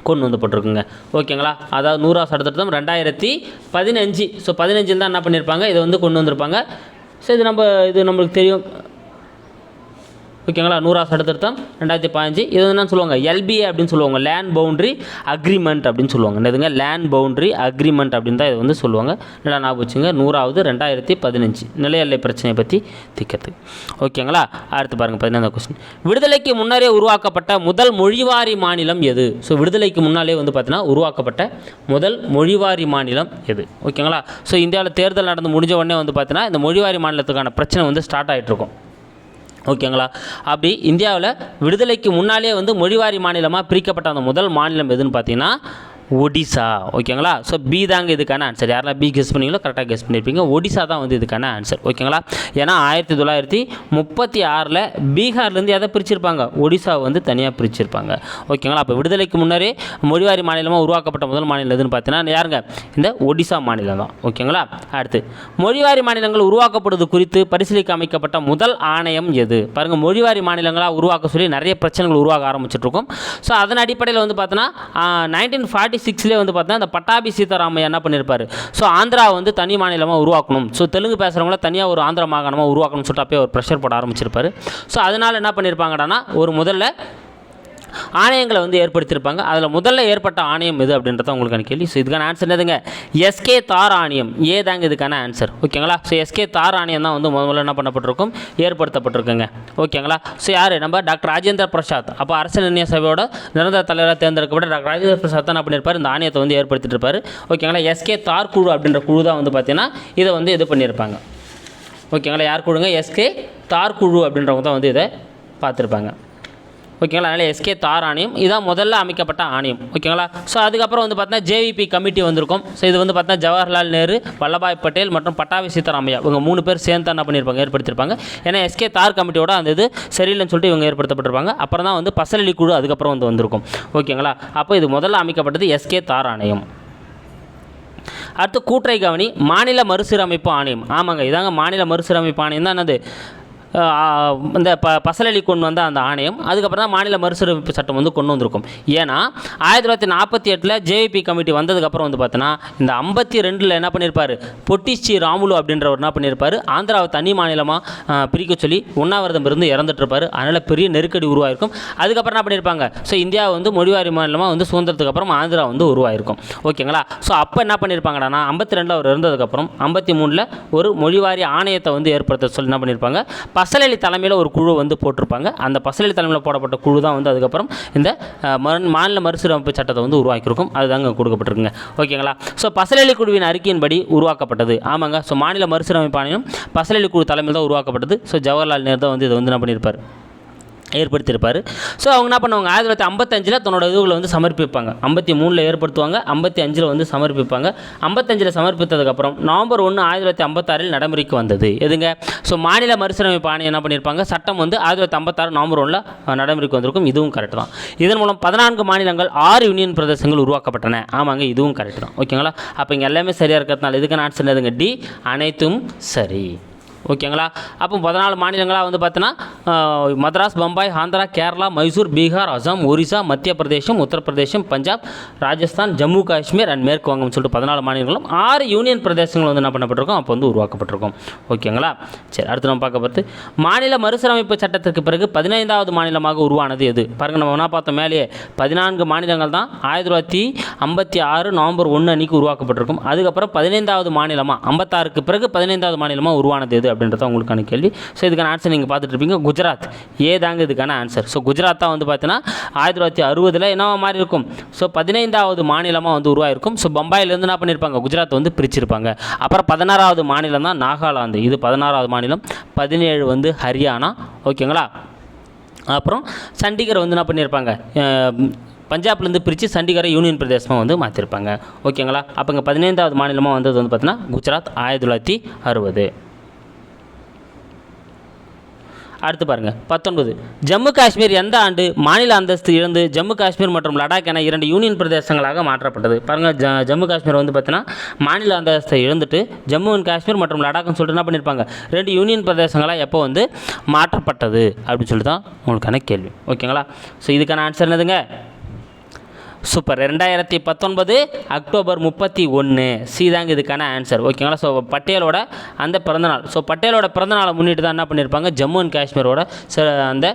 கொண்டு வந்துப்பட்டிருக்குங்க. ஓகேங்களா? அதாவது நூறாவது சட்ட திருத்தம் ரெண்டாயிரத்தி பதினஞ்சு. ஸோ பதினஞ்சில் தான் என்ன பண்ணியிருப்பாங்க? இதை வந்து கொண்டு வந்திருப்பாங்க. ஸோ இது நம்ம இது நம்மளுக்கு தெரியும். ஓகேங்களா? நூறா சட்டத்திருத்தம் ரெண்டாயிரத்தி பதினஞ்சு. இது என்ன சொல்லுவாங்க? எல்பிஏ அப்படின்னு சொல்லுவாங்க. லேண்ட் பவுண்ட்ரி அக்ரிமெண்ட் அப்படின்னு சொல்லுவாங்க. என்னதுங்க லேண்ட் பவுண்ட்ரி அக்ரிமெண்ட் அப்படின்னு தான் இது வந்து சொல்லுவாங்க. நல்லா ஞாபகம் வச்சுங்க? நூறாவது ரெண்டாயிரத்தி பதினஞ்சு. நில எல்லை பிரச்சனையை பற்றி திக்கிறது ஓகேங்களா? அடுத்து பாருங்கள் பதினைந்தாம் கொஸ்டின் விடுதலைக்கு முன்னரே உருவாக்கப்பட்ட முதல் மொழிவாரி மாநிலம் எது? ஸோ விடுதலைக்கு முன்னாலே வந்து பார்த்தீங்கன்னா உருவாக்கப்பட்ட முதல் மொழிவாரி மாநிலம் எது? ஓகேங்களா? ஸோ இந்தியாவில் தேர்தல் நடந்து முடிஞ்ச உடனே வந்து பார்த்தீங்கன்னா இந்த மொழிவாரி மாநிலத்துக்கான பிரச்சனை வந்து ஸ்டார்ட் ஆகிட்டு இருக்கும். ஓகேங்களா? அப்படி இந்தியாவில் விடுதலைக்கு முன்னாலே வந்து மொழிவாரி மாநிலமாக பிரிக்கப்பட்ட அந்த முதல் மாநிலம் எதுன்னு பார்த்தீங்கன்னா ஒடிசா ஓகேங்களா? ஸோ பி தாங்க இதுக்கான ஆன்சர் யாரெல்லாம் பி கெஸ் பண்ணீங்களோ கரெக்டாக கெஸ் பண்ணியிருப்பீங்க ஒடிசா தான் வந்து இதுக்கான ஆன்சர் ஓகேங்களா? ஏன்னா ஆயிரத்தி தொள்ளாயிரத்தி முப்பத்தி ஆறில் பீகார்லேருந்து எதை பிரிச்சிருப்பாங்க? ஒடிசா வந்து தனியாக பிரிச்சிருப்பாங்க ஓகேங்களா? அப்போ விடுதலைக்கு முன்னரே மொழிவாரி மாநிலமாக உருவாக்கப்பட்ட முதல் மாநிலம் எதுன்னு பார்த்தீங்கன்னா யாருங்க? இந்த ஒடிசா மாநிலம் தான் ஓகேங்களா? அடுத்து மொழிவாரி மாநிலங்கள் உருவாக்கப்படுவது குறித்து பரிசீலிக்க அமைக்கப்பட்ட முதல் ஆணையம் எது? பாருங்கள் மொழிவாரி மாநிலங்களாக உருவாக்க சொல்லி நிறைய பிரச்சனைகள் உருவாக ஆரம்பிச்சிட்ருக்கும் ஸோ அதன் அடிப்படையில் வந்து பார்த்தோன்னா நைன்டீன் ஃபார்ட்டி சிக்ஸ்லேயே வந்து பார்த்தா அந்த பட்டாபி சீதாராமையா என்ன பண்ணியிருப்பார் ஸோ ஆந்திரா வந்து தனி மாநிலமாக உருவாக்கணும். ஸோ தெலுங்கு பேசுகிறவங்கள தனியாக ஒரு ஆந்திர மாகாணமாக உருவாக்கணும்னு சொல்லிட்டு அப்பயே ஒரு ப்ரெஷர் போட ஆரம்பிச்சிருப்பார். ஸோ அதனால் என்ன பண்ணியிருப்பாங்கடானா ஒரு முதல்ல ஆணையங்களை வந்து ஏற்படுத்தியிருப்பாங்க. அதில் முதல்ல ஏற்பட்ட ஆணையம் எது அப்படின்றத உங்களுக்கான கேள்வி. ஸோ இதுக்கான ஆன்சர் என்னதுங்க? எஸ்கே தார் ஆணையம். ஏ தாங்க இதுக்கான ஆன்சர் ஓகேங்களா? ஸோ எஸ்கே தார் ஆணையம் தான் வந்து முதல்ல என்ன பண்ணப்பட்டிருக்கும்? ஏற்படுத்தப்பட்டிருக்குங்க. ஓகேங்களா? ஸோ யார்? நம்ம டாக்டர் ராஜேந்திர பிரசாத். அப்போ அரசு நிர்ணய சபையோட நிரந்தர தலைவராக தேர்ந்தெடுக்கப்பட்ட டாக்டர் ராஜேந்திர பிரசாத் தான் பண்ணியிருப்பார்? இந்த ஆணையத்தை வந்து ஏற்படுத்திட்டு இருப்பார் ஓகேங்களா எஸ்கே தார் குழு அப்படின்ற குழு தான் வந்து பார்த்தீங்கன்னா இதை வந்து இது பண்ணியிருப்பாங்க. ஓகேங்களா? யார் குழுங்க? எஸ்கே தார் குழு அப்படின்றவங்க தான் வந்து இதை பார்த்துருப்பாங்க. ஓகேங்களா? அதனால் எஸ்கே தார் ஆணையம். இதான் முதல்ல அமைக்கப்பட்ட ஆணையம். ஓகேங்களா? ஸோ அதுக்கப்புறம் வந்து பார்த்தீங்கன்னா ஜேவிபி கமிட்டி வந்திருக்கும். ஸோ இது வந்து பார்த்தீங்கன்னா ஜவஹர்லால் நேரு வல்லபாய் பட்டேல் மற்றும் பட்டாபி சீதாராமையா இவங்க மூணு பேர் சேர்ந்து என்ன பண்ணியிருப்பாங்க ஏற்படுத்தியிருப்பாங்க ஏன்னா எஸ்கே தார் கமிட்டியோட அந்த இது சரியில்லைன்னு சொல்லிட்டு இவங்க ஏற்படுத்தப்பட்டிருப்பாங்க. அப்புறம் தான் வந்து பசலி குழு அதுக்கப்புறம் வந்து வந்திருக்கும். ஓகேங்களா? அப்போ இது முதல்ல அமைக்கப்பட்டது எஸ்கே தார் ஆணையம். அடுத்து கூற்றை கவனி மாநில மறுசீரமைப்பு ஆணையம். ஆமாங்க இதாங்க மாநில மறுசீரமைப்பு ஆணையம். தான் என்னது? இந்த ப பசலளி கொண்டு வந்த அந்த ஆணையம் அதுக்கப்புறம் தான் மாநில மறுசீரமைப்பு சட்டம் வந்து கொண்டு வந்திருக்கும். ஏன்னா ஆயிரத்தி தொள்ளாயிரத்தி நாற்பத்தி எட்டில் ஜேவிபி கமிட்டி வந்ததுக்கப்புறம் வந்து பார்த்தோன்னா இந்த ஐம்பத்தி ரெண்டில் என்ன பண்ணியிருப்பார் பொட்டிச்சி ராமுலு அப்படின்றவர் என்ன பண்ணியிருப்பார் ஆந்திராவை தனி மாநிலமாக பிரிக்க சொல்லி உண்ணாவிரதம் இருந்து இறந்துட்டுருப்பார். அதனால் பெரிய நெருக்கடி உருவாயிருக்கும். அதுக்கப்புறம் என்ன பண்ணியிருப்பாங்க ஸோ இந்தியா வந்து மொழிவாரி மாநிலமாக வந்து சுதந்திரத்துக்கு அப்புறம் ஆந்திரா வந்து உருவாயிருக்கும். ஓகேங்களா? ஸோ அப்போ என்ன பண்ணியிருப்பாங்கடானா ஐம்பத்தி ரெண்டில் அவர் இருந்ததுக்கப்புறம் ஐம்பத்தி மூணில் ஒரு மொழிவாரி ஆணையத்தை வந்து ஏற்படுத்த சொல்லி என்ன பண்ணியிருப்பாங்க பசலளி தலைமையில் ஒரு குழு வந்து போட்டிருப்பாங்க. அந்த பசலளி தலைமையில் போடப்பட்ட குழு தான் வந்து அதுக்கப்புறம் இந்த மறு- மாநில மறுசீரமைப்பு சட்டத்தை வந்து உருவாக்கியிருக்கும். அதுதாங்க கொடுக்கப்பட்டிருக்குங்க. ஓகேங்களா? ஸோ பசலளி குழுவின் அறிக்கையின்படி உருவாக்கப்பட்டது. ஆமாங்க. ஸோ மாநில மறுசீரமைப்பு ஆணையம் பசலளி குழு தலைமையில் தான் உருவாக்கப்பட்டது. ஸோ ஜவஹர்லால் நேரு தான் வந்து இதை வந்து என்ன பண்ணியிருப்பார்? ஏற்படுத்தியிருப்பார். ஸோ அவங்க என்ன பண்ணுவாங்க? ஆயிரத்தி தொள்ளாயிரத்தி ஐம்பத்தஞ்சில் தன்னோட இதுகளை வந்து சமர்ப்பிப்பாங்க. ஐம்பத்தி மூணில் ஏற்படுத்துவாங்க ஐம்பத்தி அஞ்சில் வந்து சமர்ப்பிப்பாங்க. ஐம்பத்தஞ்சில் சமர்ப்பித்ததுக்கப்புறம் நவம்பர் ஒன்று ஆயிரத்தி தொள்ளாயிரத்தி ஐம்பத்தாறில் நடைமுறைக்கு வந்தது. எதுங்க? ஸோ மாநில மறுசீரமைப்பு ஆணையம் என்ன பண்ணியிருப்பாங்க? சட்டம் வந்து ஆயிரத்தி தொள்ளாயிரத்தி ஐம்பத்தாறு நவம்பர் ஒன்றில் நடைமுறைக்கு வந்திருக்கும். இதுவும் கரெக்ட் தான். இதன் மூலம் பதினான்கு மாநிலங்கள் ஆறு யூனியன் பிரதேசங்கள் உருவாக்கப்பட்டன. ஆமாங்க இதுவும் கரெக்ட் தான். ஓகேங்களா அப்போ இங்கே எல்லாமே சரியாக இருக்கிறதுனால இதுக்கு நான் எதுங்க? டி அனைத்தும் சரி. ஓகேங்களா? அப்போ பதினாலு மாநிலங்களாக வந்து பார்த்தோன்னா ஆஹ், மദ്രാஸ் பம்பாய் ஆந்திரா கேரளா மைசூர் பீகார் அசாம் ஒரிசா மத்திய பிரதேசம் உத்தரப்பிரதேசம் பஞ்சாப் ராஜஸ்தான் ஜம்மு காஷ்மீர் அண்ட் மேற்கு வங்கம்னு சொல்லிட்டு பதினாலு மாநிலங்களும் ஆறு யூனியன் பிரதேசங்கள் வந்து என்ன பண்ணப்பட்டிருக்கும்? அப்போ வந்து உருவாக்கப்பட்டிருக்கும். ஓகேங்களா? சரி அடுத்து நம்ம பார்க்க பார்த்து மாநில மறுசீரமைப்பு சட்டத்திற்கு பிறகு பதினைந்தாவது மாநிலமாக உருவானது எது? பாருங்க நம்ம என்ன பார்த்தோம் மேலேயே. பதினான்கு மாநிலங்கள் தான் ஆயிரத்தி தொள்ளாயிரத்தி ஐம்பத்தி ஆறு நவம்பர் ஒன்று அன்னைக்கு உருவாக்கப்பட்டிருக்கும். அதுக்கப்புறம் பதினைந்தாவது மாநிலமாக ஐம்பத்தாறுக்கு பிறகு பதினைந்தாவது மாநிலமாக உருவானது எது? அப்படின்றத உங்களுக்கான கேள்வி. ஸோ இதுக்கான ஆன்சர் நீங்கள் பார்த்துட்டு இருப்பீங்க. குஜராத். ஏ தாங்க இதுக்கான ஆன்சர் ஸோ குஜராத் தான் வந்து பார்த்தீங்கன்னா ஆயிரத்தி தொள்ளாயிரத்தி அறுபதில் என்னவா மாதிரி இருக்கும்? ஸோ பதினைந்தாவது மாநிலமாக வந்து உருவாயிருக்கும். ஸோ பம்பாயிலேருந்து என்ன பண்ணியிருப்பாங்க? குஜராத் வந்து பிரிச்சிருப்பாங்க. அப்புறம் பதினாறாவது மாநிலம் தான் நாகாலாந்து. இது பதினாறாவது மாநிலம். பதினேழு வந்து ஹரியானா. ஓகேங்களா? அப்புறம் சண்டிகர் வந்து என்ன பண்ணியிருப்பாங்க? பஞ்சாப்லேருந்து பிரித்து சண்டிகரை யூனியன் பிரதேசமாக வந்து மாற்றிருப்பாங்க ஓகேங்களா? அப்போ இங்கே பதினைந்தாவது மாநிலமாக வந்தது வந்து பார்த்தீங்கன்னா குஜராத் ஆயிரத்தி தொள்ளாயிரத்தி அறுபது. அடுத்து பாருங்கள் பத்தொன்பது. ஜம்மு காஷ்மீர் எந்த ஆண்டு மாநில அந்தஸ்து இழந்து ஜம்மு காஷ்மீர் மற்றும் லடாக் என இரண்டு யூனியன் பிரதேசங்களாக மாற்றப்பட்டது? பாருங்கள் ஜ ஜம்மு காஷ்மீர் வந்து பார்த்தீங்கன்னா மாநில அந்தஸ்தை இழந்துட்டு ஜம்மு அண்ட் காஷ்மீர் மற்றும் லடாக்னு சொல்லிட்டு என்ன பண்ணியிருப்பாங்க ரெண்டு யூனியன் பிரதேசங்களாக எப்போ வந்து மாற்றப்பட்டது? அப்படின்னு சொல்லிட்டு தான் உங்களுக்கான கேள்வி. ஓகேங்களா? ஸோ இதுக்கான ஆன்சர் என்னதுங்க? சூப்பர். ரெண்டாயிரத்தி பத்தொன்பது அக்டோபர் முப்பத்தி ஒன்று சி தாங்க இதுக்கான ஆன்சர் ஓகேங்களா ஸோ பட்டேலோட அந்த பிறந்தநாள். ஸோ பட்டேலோட பிறந்தநாளை முன்னிட்டு தான் என்ன பண்ணியிருப்பாங்க ஜம்மு அண்ட் காஷ்மீரோட ச அந்த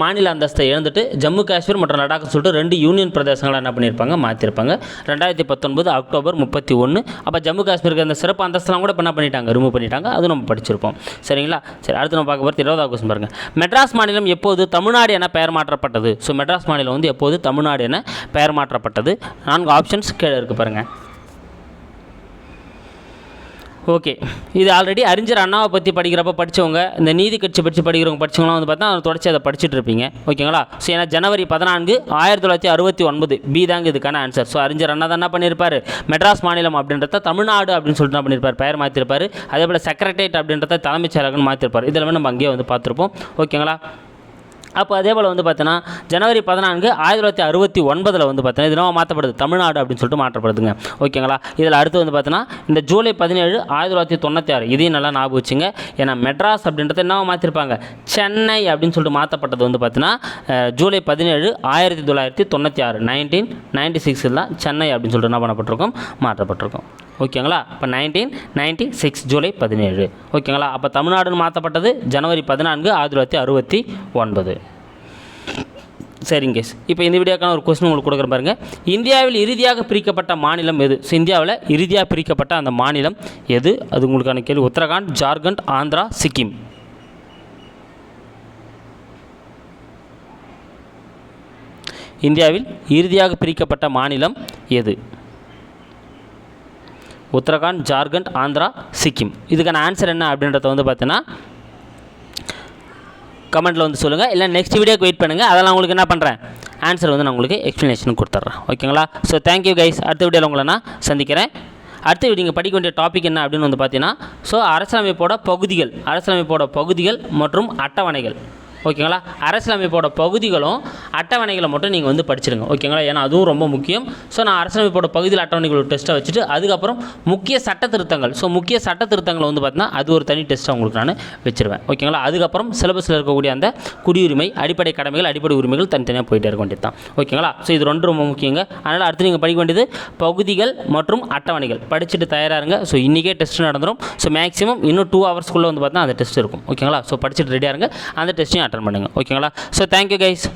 மாநில அந்தஸ்தை இழந்துட்டு ஜம்மு காஷ்மீர் மற்றும் லடாக் சொல்லிட்டு ரெண்டு யூனியன் பிரதேசங்களை என்ன பண்ணியிருப்பாங்க? மாற்றிருப்பாங்க ரெண்டாயிரத்தி பத்தொன்பது அக்டோபர் முப்பத்தி ஒன்று அப்போ ஜம்மு காஷ்மீருக்கு அந்த சிறப்பு அந்தஸ்தெல்லாம் கூட இப்போ என்ன பண்ணிட்டாங்க? ரிமூவ் பண்ணிட்டாங்க. அது நம்ம படிச்சிருப்போம். சரிங்களா? சரி அடுத்து நம்ம பார்க்க போகிறது இருபதாவது கொஸ்டின் பாருங்கள் மெட்ராஸ் மாநிலம் எப்போது தமிழ்நாடு என பெயர் மாற்றப்பட்டது? ஸோ மெட்ராஸ் மாநிலம் வந்து எப்போது தமிழ்நாடு என பெயர் மாற்றப்பட்டது? நான்கு ஆப்ஷன்ஸ் கீழே இருக்குது பாருங்கள் ஓகே. இது ஆல்ரெடி அறிஞர் அண்ணாவை பற்றி படிக்கிறப்ப படித்தவங்க இந்த நீதி கட்சி பற்றி படிக்கிறவங்க படிச்சவங்களாம் வந்து பார்த்தா அதை தொடர்ச்சி அதை படிச்சுட்டு இருப்பீங்க. ஓகேங்களா? ஸோ ஏன்னா ஜனவரி பதினான்கு ஆயிரத்தி தொள்ளாயிரத்தி அறுபத்தி ஒன்பது பி தாங்க இதுக்கான ஆன்சர் ஸோ அறிஞர் அண்ணா தான் என்ன பண்ணியிருப்பார் மெட்ராஸ் மாநிலம் அப்படின்றத தமிழ்நாடு அப்படின்னு சொல்லிட்டு என்ன பண்ணியிருப்பார் பெயர் மாற்றிருப்பார் அதே போல் செக்ரட்டேரியட் அப்படின்றத தலைமைச் செயலகம்னு மாற்றிருப்பார் இதெல்லாமே நம்ம அங்கேயே வந்து பார்த்துருப்போம். ஓகேங்களா? அப்போ அதே போல் வந்து பார்த்தீங்கன்னா ஜனவரி பதினான்கு ஆயிரத்தி தொள்ளாயிரத்தி அறுபத்தி ஒன்பதில் வந்து பார்த்தீங்கன்னா இது மாற்றப்படுது தமிழ்நாடு அப்படின்னு சொல்லிட்டு மாற்றப்படுதுங்க. ஓகேங்களா? இதில் அடுத்து வந்து பார்த்தீங்கன்னா இந்த ஜூலை பதினேழு ஆயிரத்தி தொள்ளாயிரத்தி தொண்ணூற்றி ஆறு. இதையும் நல்லா ஞாபகம் வச்சுங்க. ஏன்னா மெட்ராஸ் அப்படின்றத என்ன மாற்றிருப்பாங்க சென்னை அப்படின்னு சொல்லிட்டு மாற்றப்பட்டது வந்து பார்த்தீங்கன்னா ஜூலை பதினேழு ஆயிரத்தி தொள்ளாயிரத்தி தொண்ணூற்றி ஆறு. நைன்டீன் நைன்டி சிக்ஸில் தான் சென்னை அப்படின்னு சொல்லிட்டு என்ன பண்ணப்பட்டிருக்கோம்? மாற்றப்பட்டிருக்கோம். ஓகேங்களா? இப்போ நைன்டீன் நைன்டி சிக்ஸ் ஜூலை பதினேழு. ஓகேங்களா? அப்போ தமிழ்நாடுன்னு மாற்றப்பட்டது ஜனவரி பதினான்கு ஆயிரத்தி தொள்ளாயிரத்தி அறுபத்தி ஒன்பது. சரிங்க கேஸ் இப்போ இந்த வீடியோக்கான ஒரு கொஸ்டின் உங்களுக்கு கொடுக்குற பாருங்கள் இந்தியாவில் இறுதியாக பிரிக்கப்பட்ட மாநிலம் எது? ஸோ இந்தியாவில் இறுதியாக பிரிக்கப்பட்ட அந்த மாநிலம் எது? அது உங்களுக்கான கேள்வி. உத்தரகாண்ட் ஜார்க்கண்ட் ஆந்திரா சிக்கிம். இந்தியாவில் இறுதியாக பிரிக்கப்பட்ட மாநிலம் எது? உத்தரகாண்ட் ஜார்க்கண்ட் ஆந்திரா சிக்கிம். இதுக்கான ஆன்சர் என்ன அப்படின்றத வந்து பார்த்தீங்கன்னா கமெண்ட்டில் வந்து சொல்லுங்கள் இல்லை நெக்ஸ்ட் வீடியோக்கு வெயிட் பண்ணுங்கள் அதெல்லாம் உங்களுக்கு என்ன பண்ணுறேன் ஆன்சர் வந்து நான் உங்களுக்கு எக்ஸ்ப்ளனேஷன் கொடுத்துட்றேன். ஓகேங்களா ஸோ தேங்க்யூ கைஸ் அடுத்த வீடியோவில் உங்களை நான் சந்திக்கிறேன். அடுத்த நீங்கள் படிக்க வேண்டிய டாபிக் என்ன அப்படின்னு வந்து பார்த்தீங்கன்னா ஸோ அரசியலமைப்போட பகுதிகள் அரசியலமைப்போட பகுதிகள் மற்றும் அட்டவணைகள். ஓகேங்களா? அரசியலமைப்போட பகுதிகளும் அட்டவணைகளை மட்டும் நீங்கள் வந்து படிச்சிடுங்க ஓகேங்களா? ஏன்னா அதுவும் ரொம்ப முக்கியம். ஸோ நான் அரசியலமைப்போட பகுதியில் அட்டவணைகள் டெஸ்ட்டை வச்சுட்டு அதுக்கப்புறம் முக்கிய சட்ட திருத்தங்கள். ஸோ முக்கிய சட்ட திருத்தங்களை வந்து பார்த்தீங்கன்னா அது ஒரு தனி டெஸ்ட்டாக உங்களுக்கு நான் வச்சிருவேன். ஓகேங்களா? அதுக்கப்புறம் சிலபஸில் இருக்கக்கூடிய அந்த குடியுரிமை அடிப்படை கடமைகள் அடிப்படை உரிமைகள் தனித்தனியாக போயிட்டே இருக்க வேண்டியது தான். ஓகேங்களா? ஸோ இது ரெண்டு ரொம்ப முக்கியங்க. அதனால் அடுத்து நீங்கள் படிக்க வேண்டியது பகுதிகள் மற்றும் அட்டவணைகள். படிச்சுட்டு தயாராக இருங்க. ஸோ இன்றைக்கே டெஸ்ட் நடந்துடும் ஸோ மேக்ஸிமம் இன்னும் டூ ஹவர்ஸ்க்குள்ளே வந்து பார்த்தா அந்த டெஸ்ட் இருக்கும். ஓகேங்களா? ஸோ படிச்சுட்டு ரெடியாக இருங்க. அந்த டெஸ்ட்டையும் அட்டன் பண்ணுங்கள் ஓகேங்களா ஸோ தேங்க்யூ கைஸ்